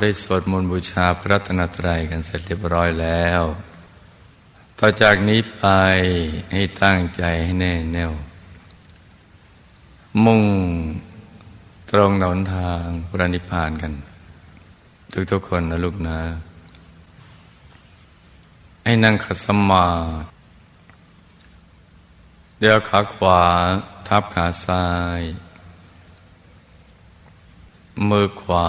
ได้สวดมนต์บูชาพระรัตนตรัยกันเสร็จเรียบร้อยแล้ว ต่อจากนี้ไปให้ตั้งใจให้แน่แน่ว มุ่งตรงหนทางพระนิพพานกัน ทุกๆคนนะลูกนะ ให้นั่งขัดสมาธิเดี๋ยวขาขวาทับขาซ้าย มือขวา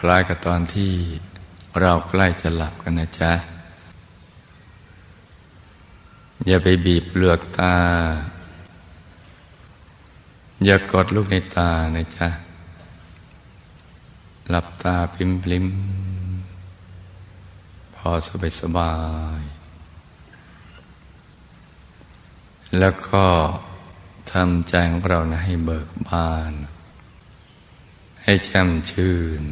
คล้ายกับตอนที่เราใกล้จะหลับกันนะจ๊ะ อย่าไปบีบเปลือกตา อย่ากดลูกในตานะจ๊ะ หลับตาพิมพลิมพอสบายสบาย แล้วก็ทำใจของเรานะให้เบิกบาน ให้แช่มชื่น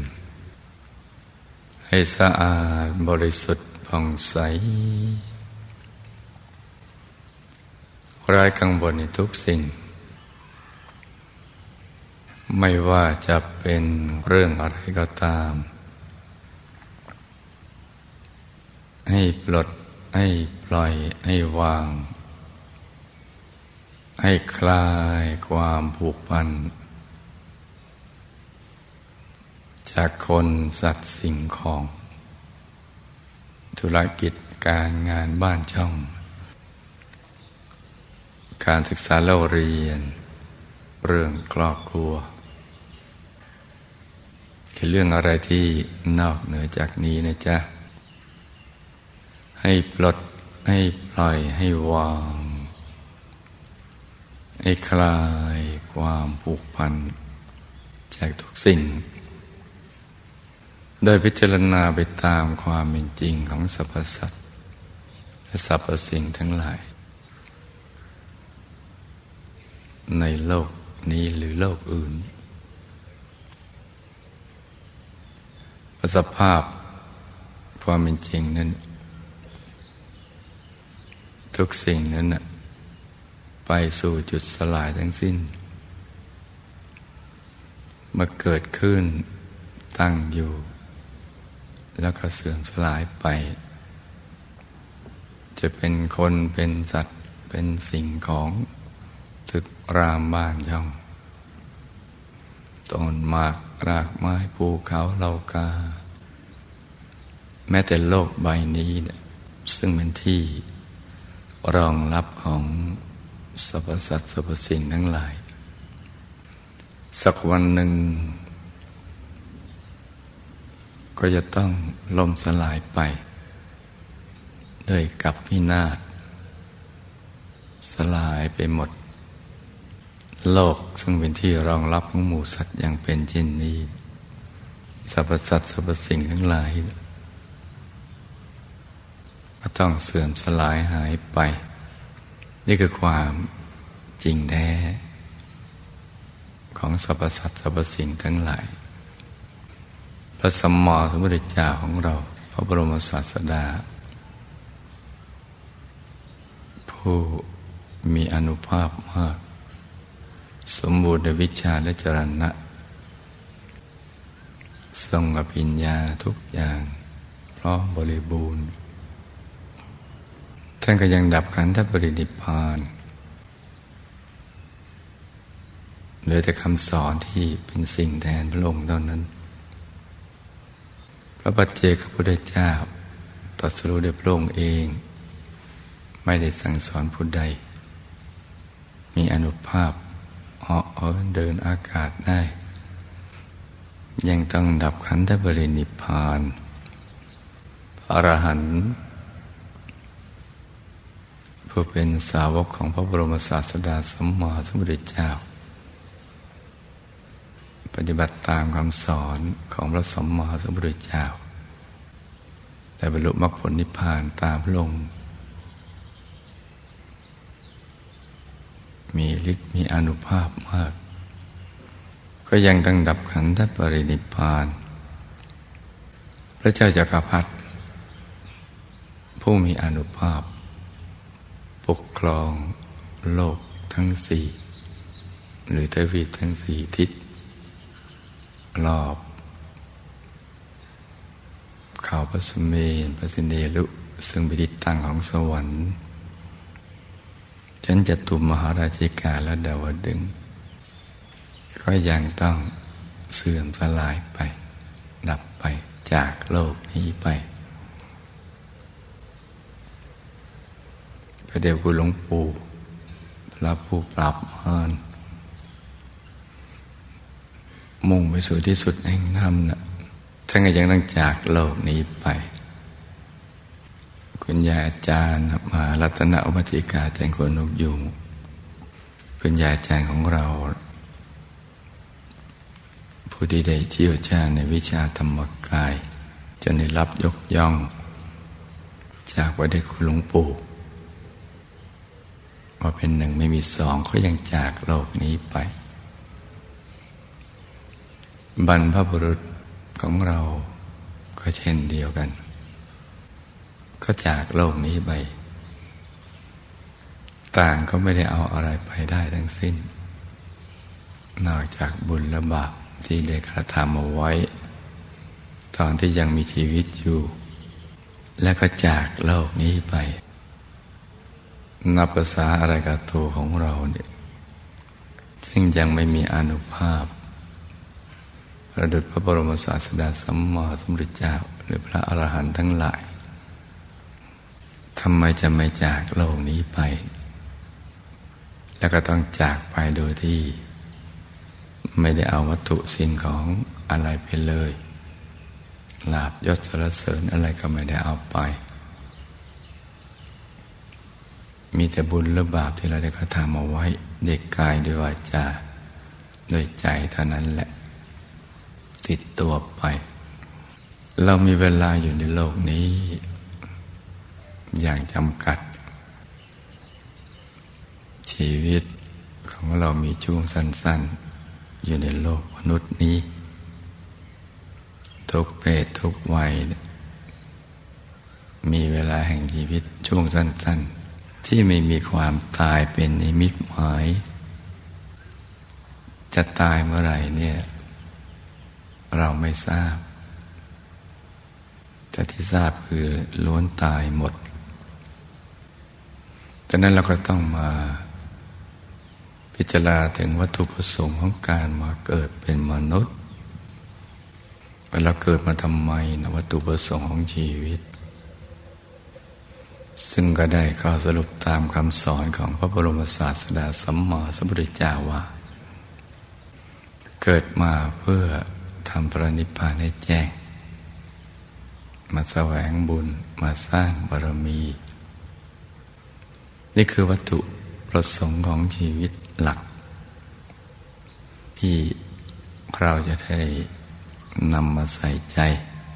ให้สะอาดบริสุทธิ์ผ่องใสร้ายกังวลในทุกสิ่ง ไม่ว่าจะเป็นเรื่องอะไรก็ตาม ให้ปลดให้ปล่อยให้วาง ให้คลายความผูกพัน จากคนสัตว์สิ่งของ ธุรกิจการงานบ้านช่อง การศึกษาเล่าเรียน เรื่องครอบครัวคือเรื่องอะไรที่นอกเหนือจากนี้นะจ๊ะ ให้ปลดให้ปล่อยให้วาง ให้คลายความผูกพัน จากทุกสิ่ง โดยพิจารณาไปตามความเป็นจริงของสรรพสัตว์และสรรพสิ่งทั้งหลาย ในโลกนี้หรือโลกอื่นสภาพความเป็นจริงนั้น ทุกสิ่งนั้นไปสู่จุดสลายทั้งสิ้น มาเกิดขึ้นตั้งอยู่ แล้วก็เสื่อมสลายไป จะเป็นคนเป็นสัตว์เป็นสิ่งของตึกรามบ้านช่องต้นหมากรากไม้ภูเขาเหล่ากา แม้แต่โลกใบนี้ ซึ่งเป็นที่รองรับของสรรพสัตว์สรรพสิ่งทั้งหลาย สักวันหนึ่ง ก็จะต้องล่มสลายไปด้วยกับพินาศสลายไปหมด โลกซึ่งเป็นที่รองรับของหมู่สัตว์อย่างเป็นเช่นนี้สรรพสัตว์สรรพสิ่งทั้งหลายก็ต้องเสื่อมสลายหายไป นี่คือความจริงแท้ ของสรรพสัตว์สรรพสิ่งทั้งหลาย พระสัมมาสัมพุทธเจ้าของเรา พระบรมศาสดา ผู้มีอนุภาพมาก สมบูรณ์ในวิชาและจรณะทรงอภิญญาทุกอย่าง พร้อมบริบูรณ์ ท่านก็ยังดับขันธปรินิพานเหลือแต่คำสอนที่เป็นสิ่งแทนพระองค์เท่านั้น พระปัจเจกพุทธเจ้าตรัสรู้ด้วยพระองค์เอง ไม่ได้สั่งสอนผู้ใด มีอนุภาพเหาะเดินอากาศได้ ยังต้องดับขันธบรินิพานพระอรหันต์ผู้เป็นสาวกของพระบรมศาสดาสัมมาสัมพุทธเจ้า ปฏิบัติตามคำสอนของพระสมมาสัมพุทธเจ้า แต่บรรลุมรรคผลนิพพานตามลง มีฤทธิ์มีอนุภาพมาก ก็ยังตั้งดับขันธปรินิพพาน พระเจ้าจักรพรรดิผู้มีอนุภาพ ปกครองโลกทั้งสี่ หรือทวีปทั้งสี่ทิศ รอบ เขาพระสเมนพระสินเดลุซึ่งเป็นทิศตั้งของสวรรค์ฉันจะตุมมหาราชิกาและดาวดึง ก็ยังต้องเสื่อมสลายไป ดับไปจากโลกนี้ไป พระเดวคุณหลวงปู่พระผู้ปรับมาร มุ่งไปสู่ที่สุดแห่งธรรมนะท่านก็ยังต้องจากโลกนี้ไป คุณยายอาจารย์มารัตนอุปติกาแจงคนนุกยุงคุณยายอาจารย์ของเรา ผู้ที่ได้เชี่ยวชาญในวิชาธรรมกาย จะได้รับยกย่อง จากพระเดชคุณหลวงปู่ว่าเป็นหนึ่งไม่มีสองก็ยังจากโลกนี้ไป บรรพบุรุษของเราก็เช่นเดียวกัน ก็จากโลกนี้ไป ต่างก็ไม่ได้เอาอะไรไปได้ทั้งสิ้น นอกจากบุญและบาปที่ได้กระทำเอาไว้ ตอนที่ยังมีชีวิตอยู่ และก็จากโลกนี้ไป นับภาษาอะไรกับตัวของเราเนี่ยซึ่งยังไม่มีอนุภาพ ระดุจพระบรมศาสดาสัมมาสัมพุทธเจ้าหรือพระอรหันต์ทั้งหลายทำไมจะไม่จากโลกนี้ไป แล้วก็ต้องจากไปโดยที่ ไม่ได้เอาวัตถุสิ่งของอะไรไปเลยลาบยศสรเสริญอะไรก็ไม่ได้เอาไป มีแต่บุญและบาปที่เราได้กระทำเอาไว้เด็กกายด้วยวาจาด้วยใจเท่านั้นแหละ ติดตัวไป เรามีเวลาอยู่ในโลกนี้ อย่างจำกัด ชีวิตของเรามีช่วงสั้น ๆ อยู่ในโลกมนุษย์นี้ ทุกเพศทุกวัย มีเวลาแห่งชีวิตช่วงสั้น ๆ ที่ไม่มีความตายเป็นนิมิตหมายจะตายเมื่อไหร่เนี่ย เราไม่ทราบ แต่ที่ทราบคือล้วนตายหมดดังนั้นเราก็ต้องมาพิจารณาถึงวัตถุประสงค์ของการมาเกิดเป็นมนุษย์เราเกิดมาทำไมนะวัตถุประสงค์ของชีวิต ซึ่งก็ได้ข้อสรุปตามคำสอนของพระบรมศาสดาสัมมาสัมพุทธเจ้าว่า เกิดมาเพื่อ ทำพระนิพพานให้แจ้ง มาแสวงบุญมาสร้างบารมี นี่คือวัตถุประสงค์ของชีวิตหลัก ที่เราจะได้นำมาใส่ใจ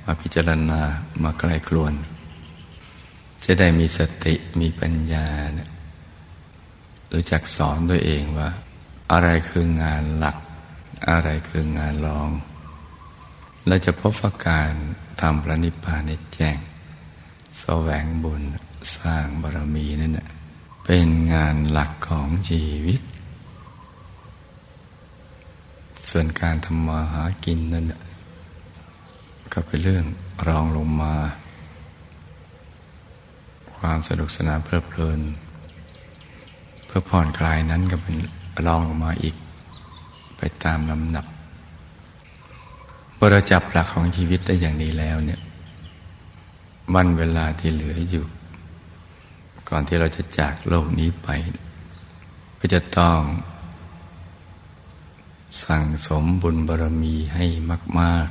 มาพิจารณามาใกล้ครวน จะได้มีสติมีปัญญานี่ยรู้จักสอนตัวเองว่า อะไรคืองานหลัก อะไรคืองานรอง เราจะพบว่าการทำพระนิพพานแจ้งแสวงบุญสร้างบารมีนั่นเป็นงานหลักของชีวิต ส่วนการทำมาหากินนั่นก็เป็นเรื่องรองลงมา ความสนุกสนานเพลิดเพลิน เพื่อผ่อนคลายนั้นก็เป็นรองลงมาอีก ไปตามลำดับ อเราจับหลักของชีวิตได้อย่างนี้แล้วเนี่ยวันเวลาที่เหลืออยู่ ก่อนที่เราจะจากโลกนี้ไป ก็จะต้อง สั่งสมบุญบารมีให้มาก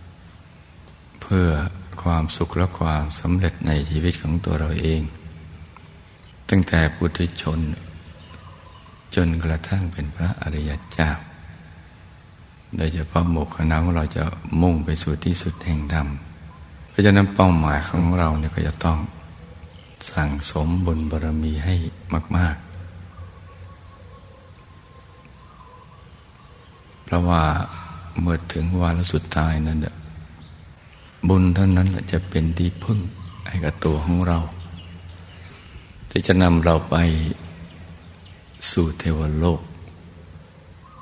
ๆ เพื่อความสุขและความสำเร็จในชีวิตของตัวเราเอง ตั้งแต่พุทธชน จนกระทั่งเป็นพระอริยเจ้า โดยเฉพาะหมู่คณะของเราจะมุ่งไปสู่ที่สุดแห่งธรรมเพราะฉะนั้นเป้าหมายของเราเนี่ยก็จะต้องสั่งสมบุญบารมีให้มาก ๆ เพราะว่าเมื่อถึงวาระสุดท้ายนั้นบุญเท่านั้นแหละจะเป็นที่พึ่งให้กับตัวของเรา ที่จะนำเราไปสู่เทวโลก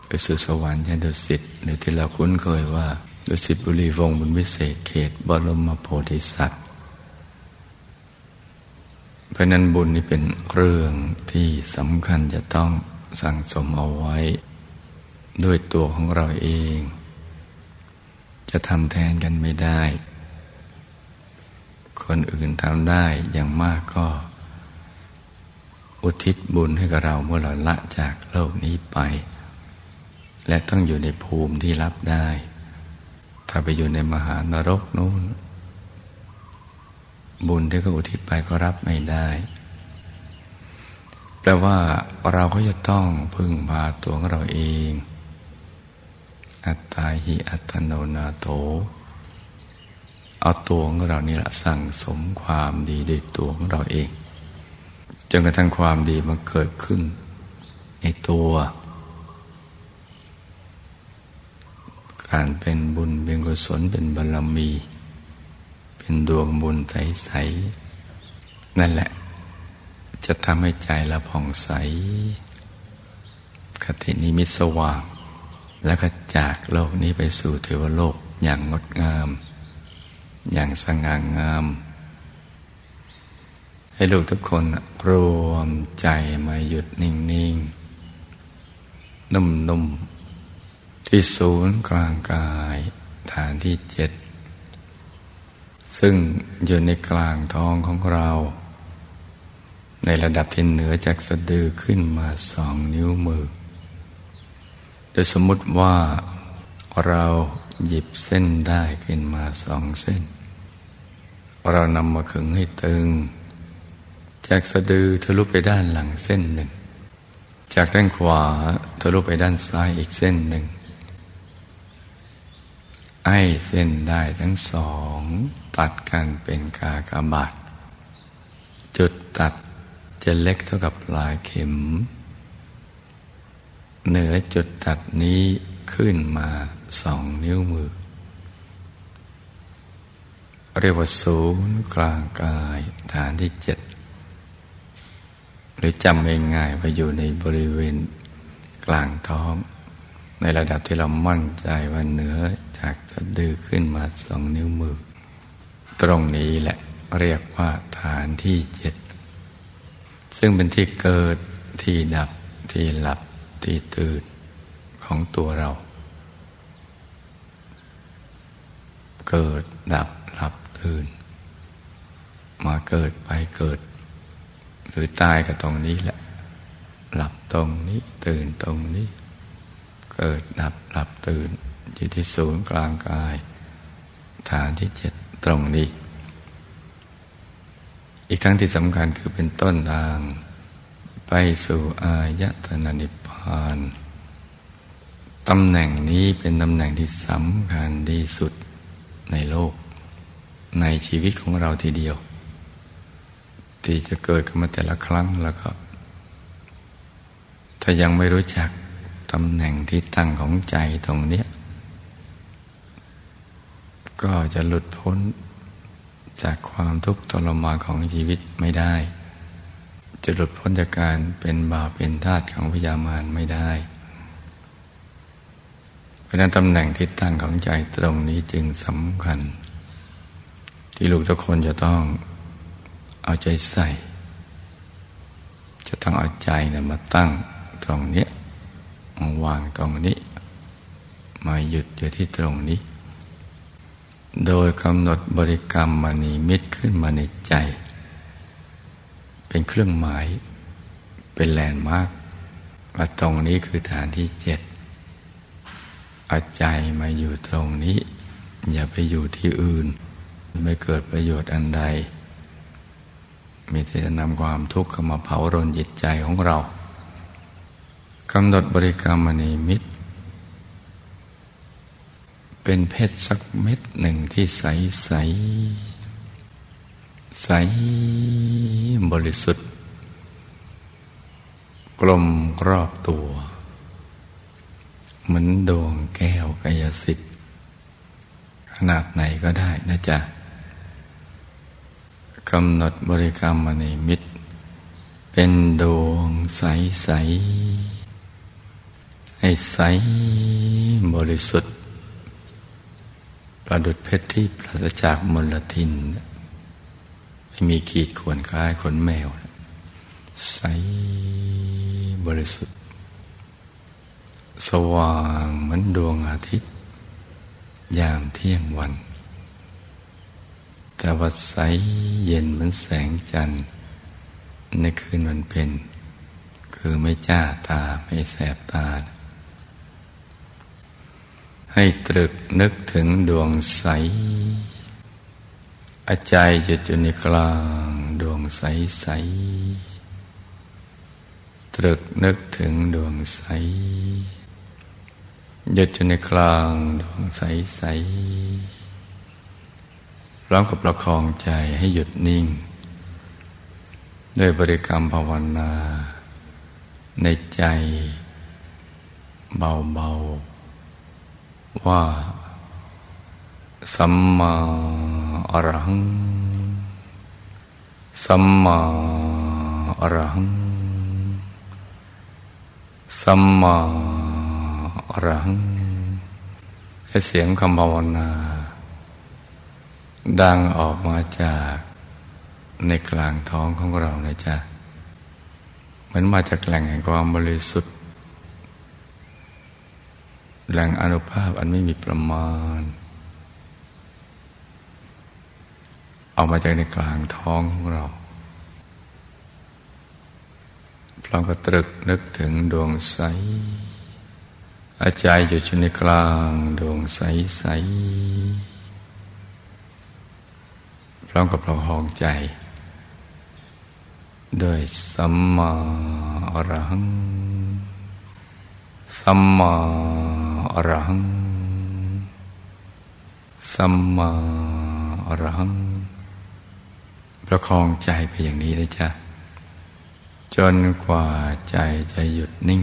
ไปสู่สวรรค์ชั้นดุสิตหรือที่เราคุ้นเคยว่าดุสิตบุรีวงบนวิเศษเขตบรมโพธิสัตว์เพราะนั้นบุญนี่เป็นเรื่องที่สำคัญจะต้องสั่งสมเอาไว้ ด้วยตัวของเราเอง จะทำแทนกันไม่ได้ คนอื่นทำได้อย่างมากก็ อุทิศบุญให้กับเราเมื่อเราละจากโลกนี้ไป และต้องอยู่ในภูมิที่รับได้ ถ้าไปอยู่ในมหานรกนู้น บุญที่เขาอุทิศไปก็รับไม่ได้แปลว่าเราก็จะต้องพึ่งพาตัวของเราเอง อัตตาหิอัตโนนาโถเอาตัวของเรานี่แหละสั่งสมความดีด้วยตัวของเราเองจนกระทั่งความดีมันเกิดขึ้น ในตัว การเป็นบุญเป็นกุศลเป็นบารมี เป็นดวงบุญใส ๆ นั่นแหละ จะทำให้ใจเราผ่องใส คตินิมิตสว่าง แล้วก็จากโลกนี้ไปสู่เทวโลกอย่างงดงาม อย่างสง่างาม ให้ลูกทุกคนรวมใจมาหยุดนิ่ง ๆ นุ่ม ๆ ที่ศูนย์กลางกายฐานที่เจ็ด ซึ่งอยู่ในกลางท้องของเรา ในระดับที่เหนือจากสะดือขึ้นมาสองนิ้วมือ โดยสมมติว่าเราหยิบเส้นได้ขึ้นมาสองเส้น เรานำมาขึงให้ตึง จากสะดือทะลุไปด้านหลังเส้นหนึ่ง จากด้านขวาทะลุไปด้านซ้ายอีกเส้นหนึ่ง ไอ้เส้นได้ทั้งสอง ตัดกันเป็นกากบาทจุดตัดจะเล็กเท่ากับปลายเข็ม เหนือจุดตัดนี้ขึ้นมาสองนิ้วมือ เรียกว่าศูนย์กลางกายฐานที่เจ็ดหรือจำง่ายๆว่าอยู่ในบริเวณกลางท้อง ในระดับที่เรามั่นใจว่าเหนือจากสะดือขึ้นมาสองนิ้วมือ ตรงนี้แหละเรียกว่าฐานที่เจ็ด ซึ่งเป็นที่เกิดที่ดับที่หลับที่ตื่นของตัวเรา เกิดดับหลับตื่น มาเกิดไปเกิด หรือตายกับตรงนี้แหละ หลับตรงนี้ตื่นตรงนี้ เกิดดับหลับตื่น อยู่ที่ศูนย์กลางกาย ฐานที่เจ็ดตรงนี้ อีกทั้งที่สำคัญคือเป็นต้นทาง ไปสู่อายตนะนิพพานตำแหน่งนี้เป็นตำแหน่งที่สำคัญที่สุดในโลก ในชีวิตของเราทีเดียว ที่จะเกิดขึ้นมาแต่ละครั้งแล้วก็ ถ้ายังไม่รู้จัก ตำแหน่งที่ตั้งของใจตรงนี้ก็จะหลุดพ้นจากความทุกข์ทรมานของชีวิตไม่ได้ จะหลุดพ้นจากการเป็นบาปเป็นทาสของพยามารไม่ได้ เพราะนั้นตำแหน่งที่ตั้งของใจตรงนี้จึงสำคัญ ที่ลูกทุกคนจะต้องเอาใจใส่ จะต้องเอาใจนะมาตั้งตรงนี้ วางตรงนี้ มาหยุดอยู่ที่ตรงนี้ โดยกำหนดบริกรรมมณีมิตรขึ้นมาในใจ เป็นเครื่องหมาย เป็นแลนด์มาร์กว่าตรงนี้คือฐานที่เจ็ดเอาใจมาอยู่ตรงนี้ อย่าไปอยู่ที่อื่น ไม่เกิดประโยชน์อันใด มีแต่จะนำความทุกข์เข้ามาเผารนจิตใจของเรา กำหนดบริกรรมมณีมิตร เป็นเพชรสักเม็ดหนึ่งที่ใสใส ใสบริสุทธิ์ กลมรอบตัว เหมือนดวงแก้วกายสิทธิ์ ขนาดไหนก็ได้นะจ๊ะกำหนดบริกรรมมณีมิตร เป็นดวงใสใส ให้ใสบริสุทธิ์ ประดุดเพชรที่ปราศจากมลทิน ไม่มีขีดข่วนคล้ายขนแมว ใสบริสุทธิ์ สว่างเหมือนดวงอาทิตย์ ยามเที่ยงวัน แต่ว่าใสเย็นเหมือนแสงจันทร์ในคืนวันเพ็ญคือไม่จ้าตาไม่แสบตา ให้ตรึกนึกถึงดวงใส อาใจจะอยู่ในกลางดวงใสใส ตรึกนึกถึงดวงใสหยุดอยู่ในกลางดวงใสใสพร้อมกับประคองใจให้หยุดนิ่ง ด้วยบริกรรมภาวนา ในใจเบาๆ ว่า สัมมาอรหัง สัมมาอรหัง สัมมาอรหังให้เสียงคำภาวนา ดังออกมาจากในกลางท้องของเรานะจ๊ะเหมือนมาจากแหล่งแห่งความบริสุทธิ์ แหลงอนุภาพอันไม่มีประมาณออกมาจากในกลางท้องของเราพร้อมกับตรึกนึกถึงดวงใส อาจารย์อยู่ในกลางดวงใสใสพร้อมกับประคองใจ ด้วยสัมมาอรหัง สัมมา อรหัง สัมมาอรหัง ประคองใจไปอย่างนี้นะจ๊ะ จนกว่าใจจะหยุดนิ่ง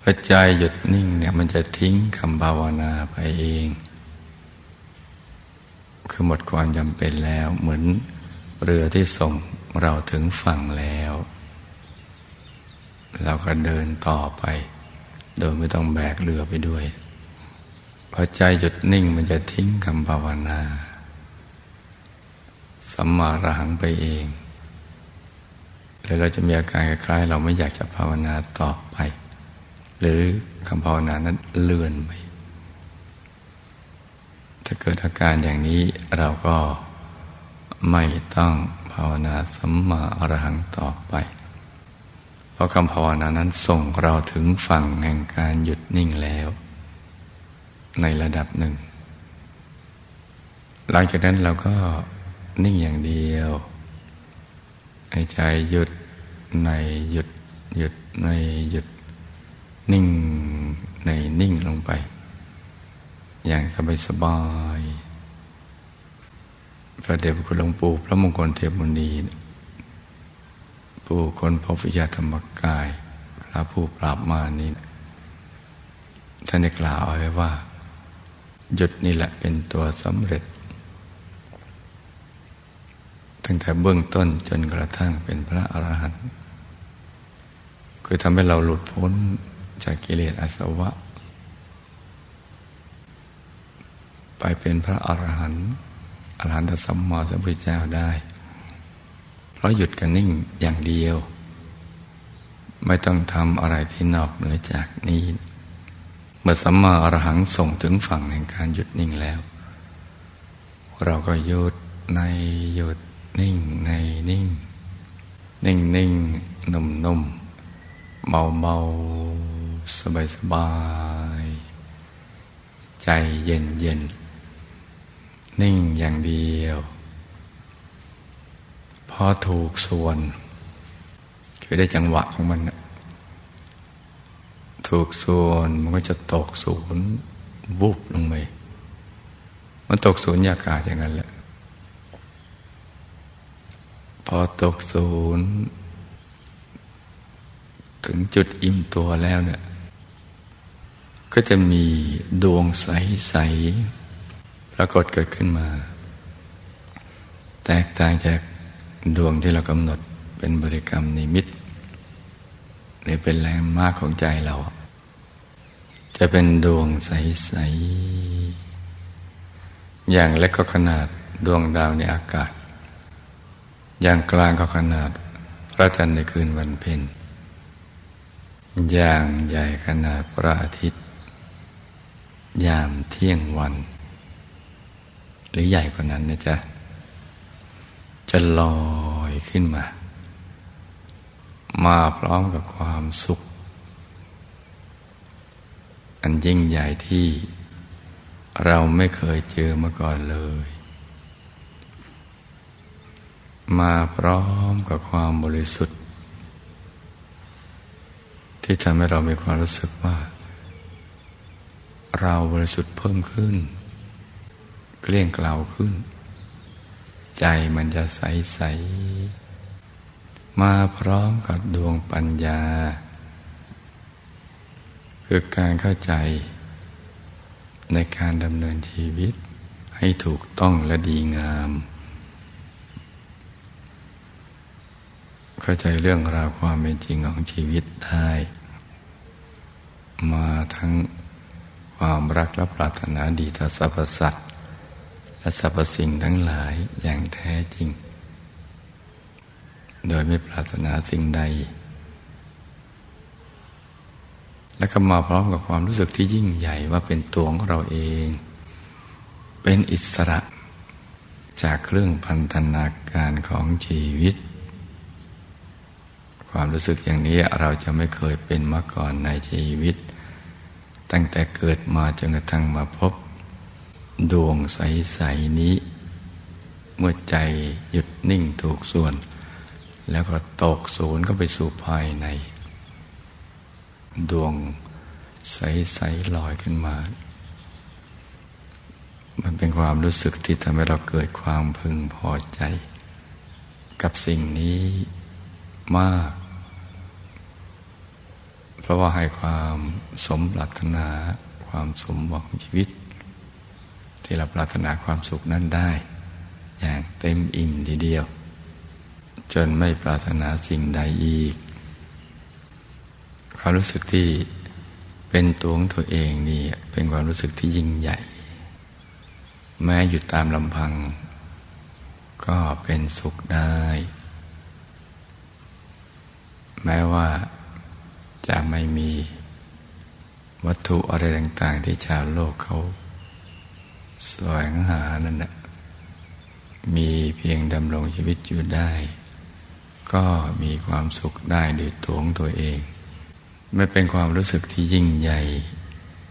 พอใจหยุดนิ่งเนี่ยมันจะทิ้งคำภาวนาไปเอง คือหมดความจำเป็นแล้ว เหมือนเรือที่ส่งเราถึงฝั่งแล้ว เราก็เดินต่อไป โดยไม่ต้องแบกเรือไปด้วยพอใจหยุดนิ่งมันจะทิ้งคำภาวนาสัมมาระหังไปเอง แล้วเราจะมีอาการคล้ายเราไม่อยากจะภาวนาต่อไป หรือคำภาวนานั้นเลื่อนไปถ้าเกิดอาการอย่างนี้เราก็ไม่ต้องภาวนาสัมมาอรหังต่อไป ราะคำภาวนานั้นส่งเราถึงฝั่งแห่งการหยุดนิ่งแล้ว ในระดับหนึ่ง หลังจากนั้นเราก็นิ่งอย่างเดียวหายใจหยุดในหยุดหยุดในหยุดนิ่งในนิ่งลงไป อย่างสบายสบายพระเดชพระคุณหลวงปู่พระมงคลเทพมุนี ผู้คนพบวิชาธรรมกายพระผู้ปราบมานี้ท่านได้กล่าวไว้ว่า หยุดนี่แหละเป็นตัวสำเร็จ ตั้งแต่เบื้องต้นจนกระทั่งเป็นพระอรหันต์คือทำให้เราหลุดพ้นจากกิเลสอาสวะ ไปเป็นพระอรหันต์อรหันตสัมมาสัมพุทธเจ้าได้ เพราะหยุดกันนิ่งอย่างเดียว ไม่ต้องทำอะไรที่นอกเหนือจากนี้เมื่อสัมมาอรหังส่งถึงฝั่งแห่งการหยุดนิ่งแล้ว เราก็หยุดในหยุดนิ่งในนิ่ง นิ่งนิ่งนุ่มนุ่มเบาเบาสบายสบาย ใจเย็นเย็น นิ่งอย่างเดียว อถูกส่วน คือได้จังหวะของมันถูกส่วนมันก็จะตกศูนย์วุบลงไปมันตกศูนย์ยากาศอย่างนั้นแหละ พอตกศูนย์ถึงจุดอิ่มตัวแล้วเนี่ยก็จะมีดวงใสๆปรากฏเกิดขึ้นมา แตกต่างจาก ดวงที่เรากำหนดเป็นบริกรรมนิมิต หรือเป็นแรงมากของใจเรา จะเป็นดวงใส ๆ อย่างเล็กก็ขนาดดวงดาวในอากาศ อย่างกลางก็ขนาดพระจันทร์ในคืนวันเพ็ญอย่างใหญ่ขนาดพระอาทิตย์ ยามเที่ยงวัน หรือใหญ่กว่านั้นนะจ๊ะ จะลอยขึ้นมา มาพร้อมกับความสุข อันยิ่งใหญ่ที่เราไม่เคยเจอมาก่อนเลย มาพร้อมกับความบริสุทธิ์ ที่ทำให้เรามีความรู้สึกว่า เราบริสุทธิ์เพิ่มขึ้น เกลี้ยงกล่าวขึ้น ใจมันจะใสใสมาพร้อมกับดวงปัญญา คือการเข้าใจในการดำเนินชีวิตให้ถูกต้องและดีงาม เข้าใจเรื่องราวความเป็นจริงของชีวิตได้ มาทั้งความรักและปรารถนาดีต่อสรรพสัตว์ และสรรพสิ่งทั้งหลายอย่างแท้จริง โดยไม่ปรารถนาสิ่งใด และก็มาพร้อมกับความรู้สึกที่ยิ่งใหญ่ว่าเป็นตัวของเราเอง เป็นอิสระ จากเครื่องพันธนาการของชีวิต ความรู้สึกอย่างนี้เราจะไม่เคยเป็นมาก่อนในชีวิต ตั้งแต่เกิดมาจนกระทั่งมาพบ ดวงใส ๆ นี้ เมื่อใจหยุดนิ่งถูกส่วน แล้วก็ตกศูนย์ก็ไปสู่ภายใน ดวงใส ๆ ลอยขึ้นมา มันเป็นความรู้สึกที่ทำให้เราเกิดความพึงพอใจ กับสิ่งนี้มาก เพราะว่าให้ความสมปรารถนาความสมหวังชีวิต ที่เราปรารถนาความสุขนั้นได้ อย่างเต็มอิ่มทีเดียว จนไม่ปรารถนาสิ่งใดอีก ความรู้สึกที่เป็นตัวของตัวเองนี่เป็นความรู้สึกที่ยิ่งใหญ่ แม้อยู่ตามลำพัง ก็เป็นสุขได้ แม้ว่าจะไม่มีวัตถุอะไรต่าง ๆ ที่ชาวโลกเขา แสวงหานั่นแหละมีเพียงดำรงชีวิตอยู่ได้ ก็มีความสุขได้โดยตัวของตัวเอง ไม่เป็นความรู้สึกที่ยิ่งใหญ่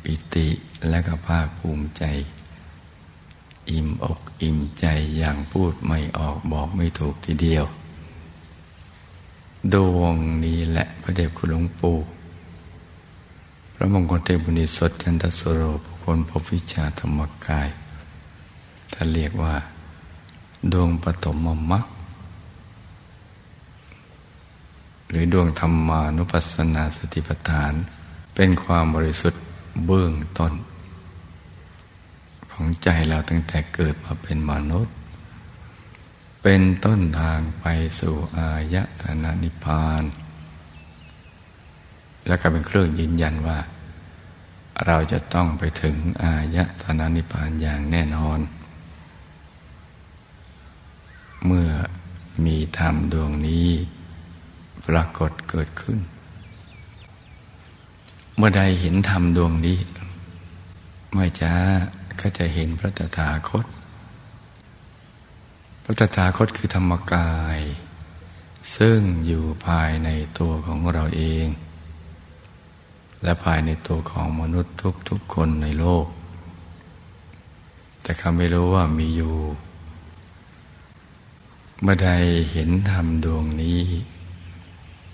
ปิติและก็ภาคภูมิใจ อิ่มอกอิ่มใจอย่างพูดไม่ออกบอกไม่ถูกทีเดียว ดวงนี้แหละพระเดชคุณหลวงปู่พระมงคลเทพุณิสดจันทสโรบุ คคลพบวิชาธรรมกายท่านเรียกว่า ดวงปฐมมรรคหรือดวงธรรมานุปัสสนาสติปัฏฐาน เป็นความบริสุทธิ์เบื้องต้น ของใจเราตั้งแต่เกิดมาเป็นมนุษย์ เป็นต้นทางไปสู่อายตนะนิพพาน และก็เป็นเครื่องยืนยันว่า เราจะต้องไปถึงอายตนะนิพพานอย่างแน่นอน เมื่อมีธรรมดวงนี้ปรากฏเกิดขึ้น เมื่อใดเห็นธรรมดวงนี้ ไม่ช้าก็จะเห็นพระตถาคต พระตถาคตคือธรรมกาย ซึ่งอยู่ภายในตัวของเราเอง และภายในตัวของมนุษย์ทุกๆคนในโลก แต่เขาไม่รู้ว่ามีอยู่ เมื่อใดเห็นธรรมดวงนี้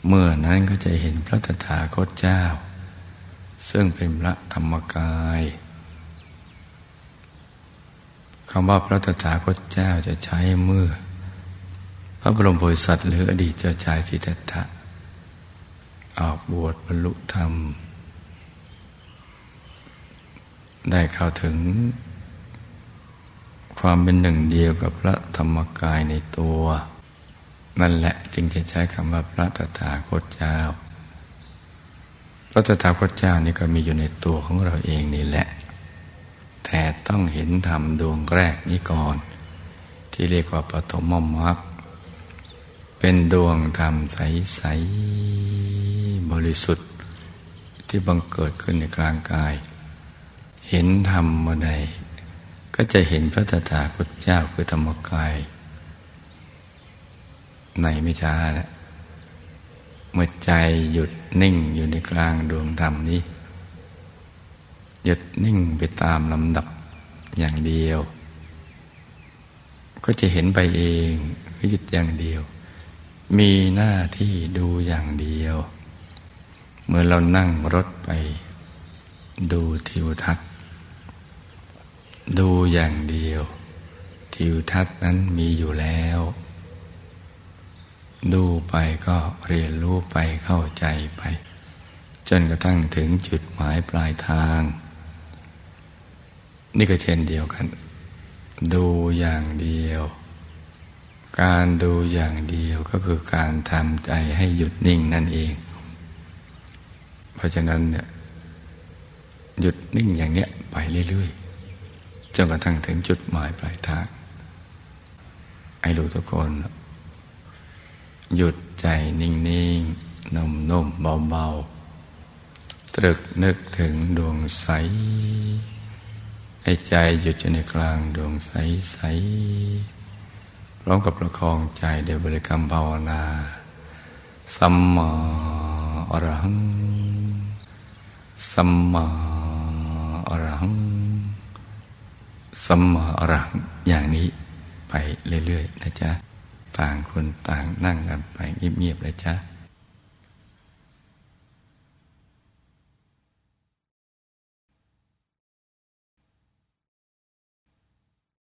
เมื่อนั้นก็จะเห็นพระตถาคตเจ้า ซึ่งเป็นพระธรรมกายคำว่าพระตถาคตเจ้าจะใช้เมื่อ พระบรมโพธิสัตว์หรืออดีตเจ้าชายสิทธัตถะออกบวชบรรลุธรรม ได้เข้าถึง ความเป็นหนึ่งเดียวกับพระธรรมกายในตัว นั่นแหละจึงจะใช้คำว่าพระตถาคตเจ้า พระตถาคตเจ้านี่ก็มีอยู่ในตัวของเราเองนี่แหละ แต่ต้องเห็นธรรมดวงแรกนี้ก่อน ที่เรียกว่าปฐมมรรคเป็นดวงธรรมใส ๆ บริสุทธิ์ ที่บังเกิดขึ้นในกลางกาย เห็นธรรมเมื่อใดก็จะเห็นพระตถาคตเจ้าคือธรรมกาย ในไม่ช้านะเมื่อใจหยุดนิ่งอยู่ในกลางดวงธรรมนี้ หยุดนิ่งไปตามลำดับอย่างเดียว ก็จะเห็นไปเองหยุดอย่างเดียว มีหน้าที่ดูอย่างเดียว เมื่อเรานั่งรถไปดูทิวทัศน์ ดูอย่างเดียว ทิวทัศน์นั้นมีอยู่แล้ว ดูไปก็เรียนรู้ไปเข้าใจไป จนกระทั่งถึงจุดหมายปลายทาง นี่ก็เช่นเดียวกัน ดูอย่างเดียว การดูอย่างเดียวก็คือการทำใจให้หยุดนิ่งนั่นเอง เพราะฉะนั้นเนี่ยหยุดนิ่งอย่างเนี้ยไปเรื่อยๆ จนกระทั่งถึงจุดหมายปลายทางไอ้รู้ทุกคน หยุดใจนิ่งๆนุ่มๆเบาๆตรึกนึกถึงดวงใสให้ใจหยุดอยู่ในกลางดวงใสๆร้องกับประคองใจเดยบริกรรมภาวนาสัมมาอรหัง สัมมาอรหัง สัมมาอรหังอย่างนี้ไปเรื่อยๆนะจ๊ะ ต่างคนต่างนั่งกันไปเงียบๆนะจ๊ะ